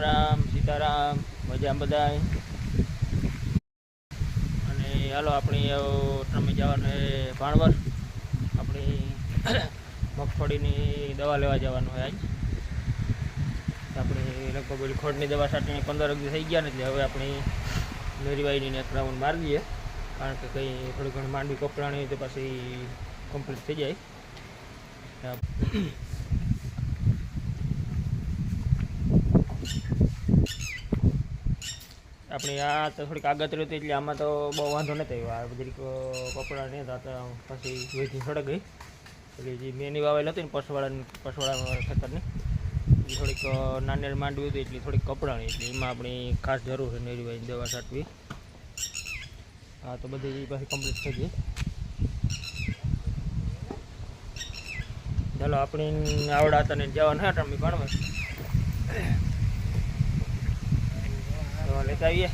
રામ સીતારામ મજા બધા અને હાલો, આપણી તમે જવાનું ભાણવર આપણી મગફળીની દવા લેવા જવાનું હોય આજ. આપણે લગભગ ખોટની દવા સાટીને પંદર અગિયાર થઈ ગયા ને એટલે હવે આપણી મેરીવાઈની એક રાઉન્ડ દઈએ કારણ કે કંઈ થોડી ઘણી માંડવી કપડાની તો પછી કમ્પ્લીટ થઈ જાય. આપણે આ તો થોડીક આગતરી હતી એટલે આમાં તો બહુ વાંધો નથી આવ્યો. બધી કપડાં નહીં હતા પછી વેચી સડક ગઈ એટલે જે મેની વાવેલ હતી ને પશુવાળાની પશુવાળા ખેતરની, એ થોડીક નાનેર માંડવી હતી એટલે થોડીક કપડાની એટલે એમાં આપણી ખાસ જરૂર છે નેરીભાઈ દવા છાંટવી. હા તો બધી પાછી કમ્પ્લીટ થઈ ગઈ. ચાલો, આપણી આવડા હતા ને જવાનું હા તમે ભણવા. દવા લેતા આવીએ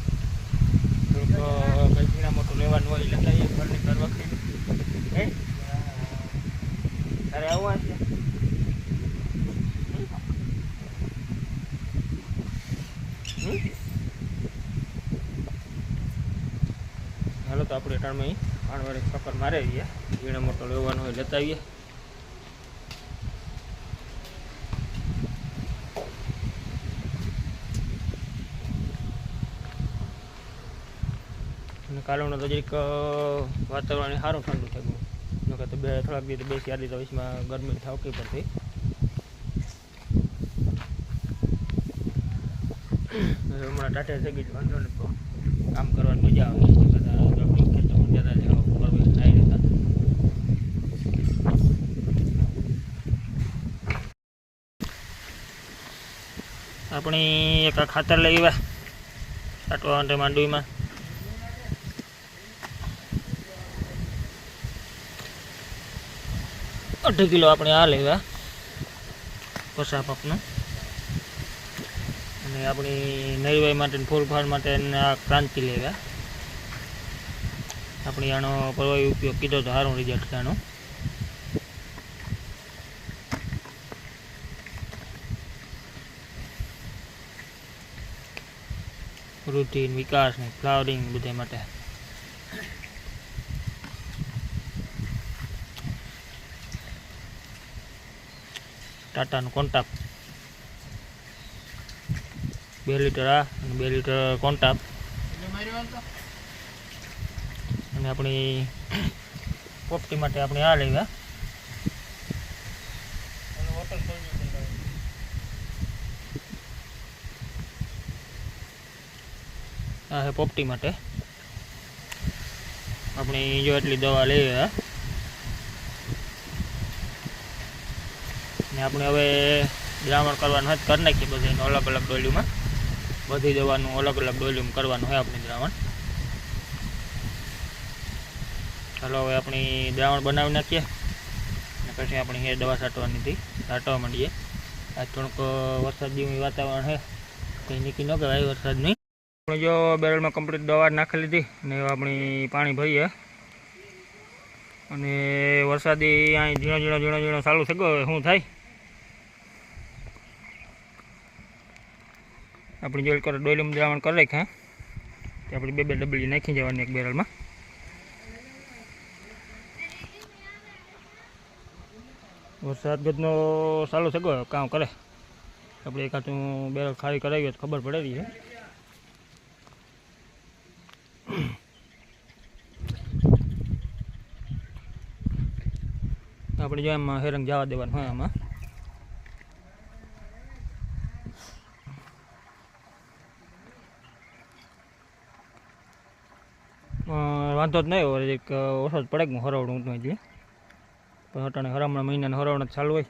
થોડુંક કંઈ ઝીણા મોટું લેવાનું હોય લેતા આવીએ ઘરની ઘર વખતે હે? તારે આવવા છે? હાલો તો આપણે ટાણમાં પાણવાળી ચક્કર મારે આવીએ ઝીણા મોટો લેવાનો હોય લેતા આવીએ અને કાલોનો તો જરીક વાતાવરણ સારું ઠંડુ થઈ ગયું. નકર તો બે થોડાક દિવસ બે ચાર દિવસ વીસમાં ગરમી થાવકી પડતી. હવે હમણાં ટાટે થઈ ગઈ વાંધો નથી. કામ કરવાની મજા આવે. રહેતા. આપણી એક ખાતર લઈ આવ્યા. આટવા માટે માંડવીમાં. અઢી કિલો આપણે આ લેવા. કસા પાકનું અને આપણી નરીવાઈ માટે ફૂલ ફાળ માટે આ ક્રાંતિ લેવા. આપણે આનો પરવાઈ ઉપયોગ કીધો તો સારું રિઝલ્ટ આનું રૂટીન વિકાસ ને ફ્લાવરિંગ બધા માટે. ટાટાનું કોન્ટાપ બે લીટર આ અને બે લીટર કોન્ટાપ અને આપણી પોપટી માટે આપણે આ લેવા આ છે પોપટી માટે. આપણી જો એટલી દવા લઈએ ને આપણે હવે દ્રાવણ કરવાનું હોય કરી નાખીએ બધું અલગ અલગ ડોલીમાં. બધી દવાનું અલગ અલગ ડોલીમાં કરવાનું હોય આપણે દ્રાવણ ચાલો હવે આપણી દ્રાવણ બનાવી નાખીએ. અને પછી આપણે એ દવા છાંટવાની હતી. છાંટવા માંડીએ. આજ થોડુંક વરસાદ વાતાવરણ છે. કંઈ નીકળી ન કહેવાય વરસાદ નહીં આપણે જો બેરલમાં કમ્પ્લીટ દવા નાખી લીધી હવે આપણી પાણી ભરીએ. અને વરસાદી અહીં ઝીણો ઝીણો ઝીણો ઝીણો ચાલુ થઈ ગયો. શું થાય? આપણી જોઈ કરો ડોયલમ દ્રાવણ કરી રાખ્યા તે આપણી બે બે ડબલી નાખી જવાની એક બેરલમાં. વરસાદ ગજનો સારું ગયો કામ કરે. આપણે એકાદું બેરલ ખાલી કરાવીએ તો ખબર પડે છે આપણે જો એમાં હેરંગ જવા દેવાનું હોય આમાં. વાંધો જ નહીં હોય એક ઓછો જ પડે હું હરાવડું ઊંટું એટલે પણ અટાણે હરામણા મહિનાને હરાવણા ચાલુ હોય.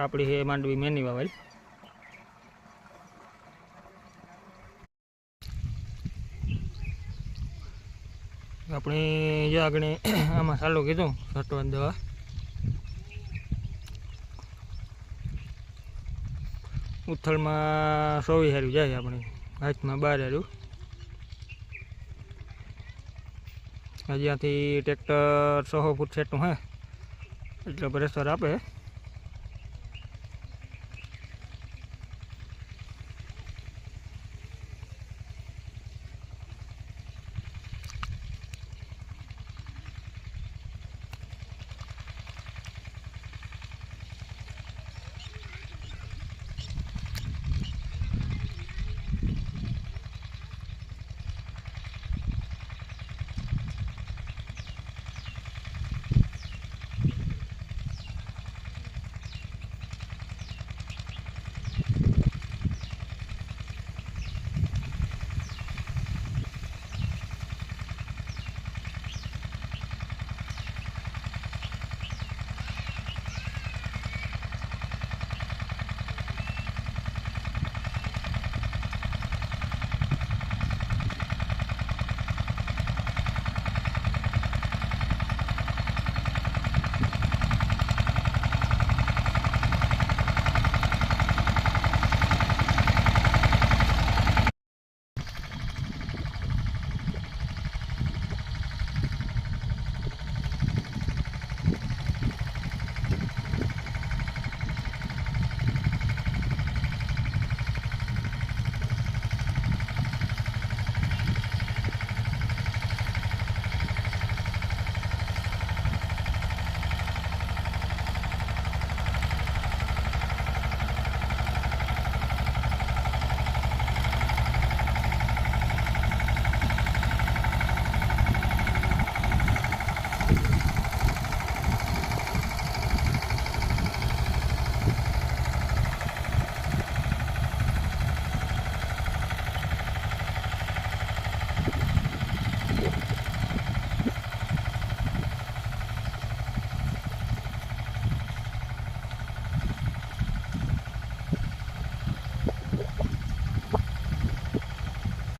આપણી હે માંડવી મેની વાવાઈ. આપણે જો આગળ આમાં ચાલુ કીધું છાંટવાની દવા. ઉથલમાં સોવી હારું જાય આપણે. હાથમાં બાર હારું હજી ત્યાંથી ટ્રેક્ટર સો ફૂટ સેટનું હે, એટલો પ્રેશર આપે.